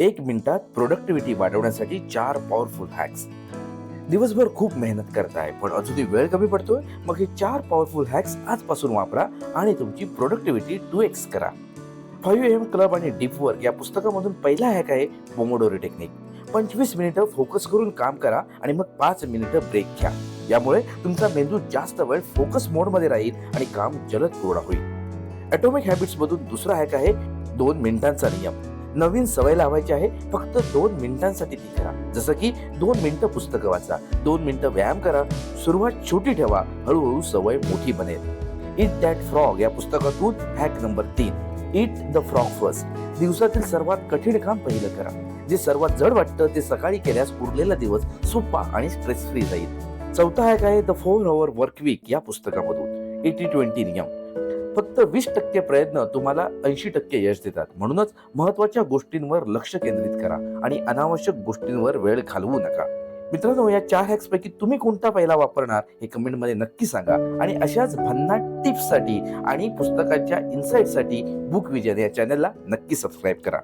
एक मिनिटात प्रोडक्टिव्हिटी वाढवण्यासाठी चार पॉवरफुल हॅक्स दिवसभर खूप मेहनत करताय पण अजूनही वेळ कमी पडतोय? मग हे चार पॉवरफुल हॅक्स आजपासून वापरा आणि तुमची प्रोडक्टिव्हिटी टू एक्स करा. फाईव्ह एम क्लब आणि डीप वर्क या पुस्तकामधून पहिला हॅक आहे पोमोडोरी टेक्निक पंचवीस मिनिटं फोकस करून काम करा आणि मग पाच मिनिटं ब्रेक घ्या. यामुळे तुमचा मेंदू जास्त वेळ फोकस मोडमध्ये राहील आणि काम जलद पूर्ण होईल. ॲटॉमिक हॅबिट्समधून दुसरा हॅक आहे दोन मिनिटांचा नियम. नवीन सवय लावायची आहे फक्त दोन मिनिटांसाठी ती करा. जसं की दोन मिनिटं पुस्तकं वाचा दोन मिनिटं व्यायाम करा सुरुवात छोटी ठेवा हळूहळू सवय मोठी बनेल. इट दॅट फ्रॉग या पुस्तकातून हॅक नंबर तीन. इट द फ्रॉग फर्स्ट दिवसातील सर्वात कठीण काम पहिलं करा. जे सर्वात जड वाटतं ते सकाळी केल्यास उरलेला दिवस सोपा आणि स्ट्रेस फ्री जाईल चौथा हॅक आहे the four hour work week या पुस्तकामधून. एटी ट्वेंटी नियम. फक्त वीस टक्के प्रयत्न तुम्हाला ऐंशी टक्के यश देतात. म्हणूनच महत्त्वाच्या गोष्टींवर लक्ष केंद्रित करा आणि अनावश्यक गोष्टींवर वेळ घालवू नका. मित्रांनो या चार हॅक्स पैकी तुम्ही कोणता पहिला वापरणार हे कमेंटमध्ये नक्की सांगा. आणि अशाच भन्नाट टिप्ससाठी आणि पुस्तकाच्या इन्साईटसाठी बुक विजन या चॅनलला नक्की सबस्क्राईब करा.